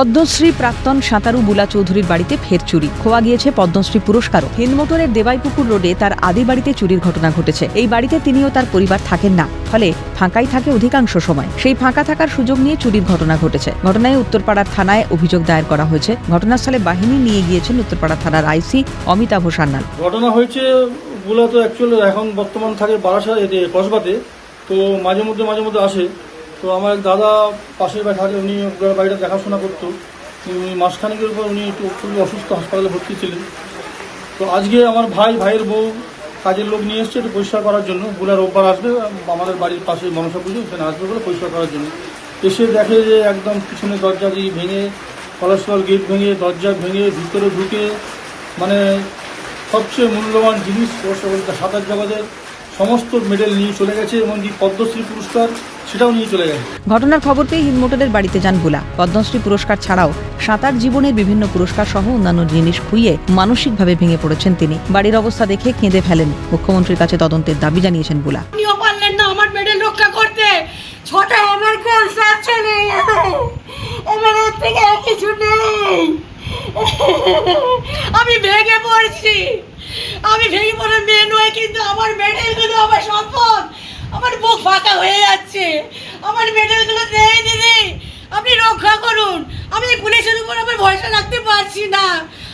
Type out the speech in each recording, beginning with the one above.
পদ্মশ্রী প্রাক্তন সাঁতারু বুলা চৌধুরীর বাড়িতে ফের চুরি। খোয়া গিয়েছে পদ্মশ্রী পুরস্কারও। হিন্দমোটরের দেবাইপুকুর রোডে তার আদি বাড়িতে চুরির ঘটনা ঘটেছে। এই বাড়িতে তিনিও তার পরিবার থাকেন না। ফলে ফাঁকাই থাকে অধিকাংশ সময়। সেই ফাঁকা থাকার সুযোগ নিয়ে চুরির ঘটনা ঘটেছে। ঘটনায় উত্তরপাড়ার থানায় অভিযোগ দায়ের করা হয়েছে। ঘটনাস্থলে বাহিনী নিয়ে গিয়েছেন উত্তরপাড়া থানার আইসি অমিতাভ সান্যাল। ঘটনা হয়েছে গুলা তো অ্যাকচুয়ালি এখন বর্তমান থাকে বারাসা এতে কসবাতে। তো মাঝে মধ্যে মাঝে মধ্যে আসে। তো আমার দাদা পাশের বাড়ি থাকে, উনি বাড়িটা দেখাশোনা করতো। উনি মাসখানেকের উপর উনি একটু খুবই অসুস্থ হাসপাতালে ভর্তি ছিলেন। তো আজকে আমার ভাই, ভাইয়ের বউ কাজের লোক নিয়ে এসছে একটু পরিষ্কার করার জন্য। বুলা রোববার আসবে, আমাদের বাড়ির পাশে মনসা পুজো ওখানে আসবে বলে পরিষ্কার করার জন্য। এসে দেখে যে একদম পিছনে দরজা দিয়ে ভেঙে কলেস্ট্রল গেট ভেঙে, দরজা ভেঙে, ভিতরে ঢুকে মানে সবচেয়ে মূল্যবান জিনিস সাঁতার জগতের সমস্ত মেডেল নিয়ে চলে গেছে এমনকি পদ্মশ্রী পুরস্কার সেটাও নিয়ে চলে গেছে। ঘটনার খবর পেয়ে হিন্দমোটরের বাড়িতে যান বুলা পদ্মশ্রী পুরস্কার ছাড়াও সাঁতার জীবনের বিভিন্ন পুরস্কার সহ অন্যান্য জিনিস খুইয়ে মানসিকভাবে ভেঙে পড়েছেন তিনি। বাড়ির অবস্থা দেখে কেঁদে ফেলেন। মুখ্যমন্ত্রীর কাছে তদন্তের দাবি জানিয়েছেন বুলা আপনিও পারলেন না আমার মেডেল রক্ষা করতে। ছটা আমার এবার এর থেকে কিছু নেই। আমি ভেঙে পড়ছি। আমি ভেঙে পড়ে মেয়ে নয় কিন্তু আমার মেডেলগুলো আমার সম্পদ। আমার বুক ফাঁকা হয়ে যাচ্ছে। আমার মেডেলগুলো নেই, দিদি। আপনি রক্ষা করুন। আমি পুলিশের উপর আমার ভরসা রাখতে পারছি না।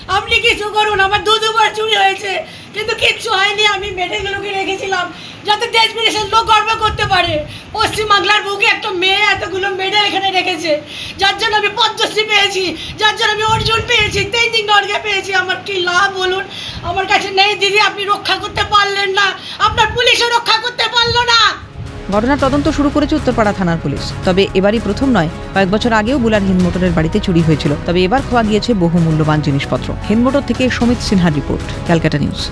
আপনি কিছু করুন। আমার দু দুবার চুরি হয়েছে। কিন্তু কিচ্ছু হয়নি। আমি মেডেলগুলোকে রেখেছিলাম যাতে দেশ বিদেশের লোক গর্ব করতে পারে। পশ্চিমবাংলার বুকে একটা মেয়ে এতগুলো মেডেল এখানে রেখেছে। যার জন্য আমি পদ্মশ্রী পেয়েছি। যার জন্য আমি অর্জুন পেয়েছি। তেইন নর্গে পেয়েছি। আমার কি লাভ বলুন? আমার কাছে নেই দিদি, আপনি রক্ষা করতে পারলেন না। আপনার পুলিশও রক্ষা করতে পারল না। ঘটনার তদন্ত শুরু করেছে উত্তরপাড়া থানার পুলিশ। তবে এবারই প্রথম নয়, কয়েক বছর আগেও বুলার হিন্দমোটরের বাড়িতে চুরি হয়েছিল। তবে এবার খোয়া গিয়েছে বহু মূল্যবান জিনিসপত্র হিন্দমোটর থেকে সমিত সিনহার রিপোর্ট, ক্যালকাটা নিউজ।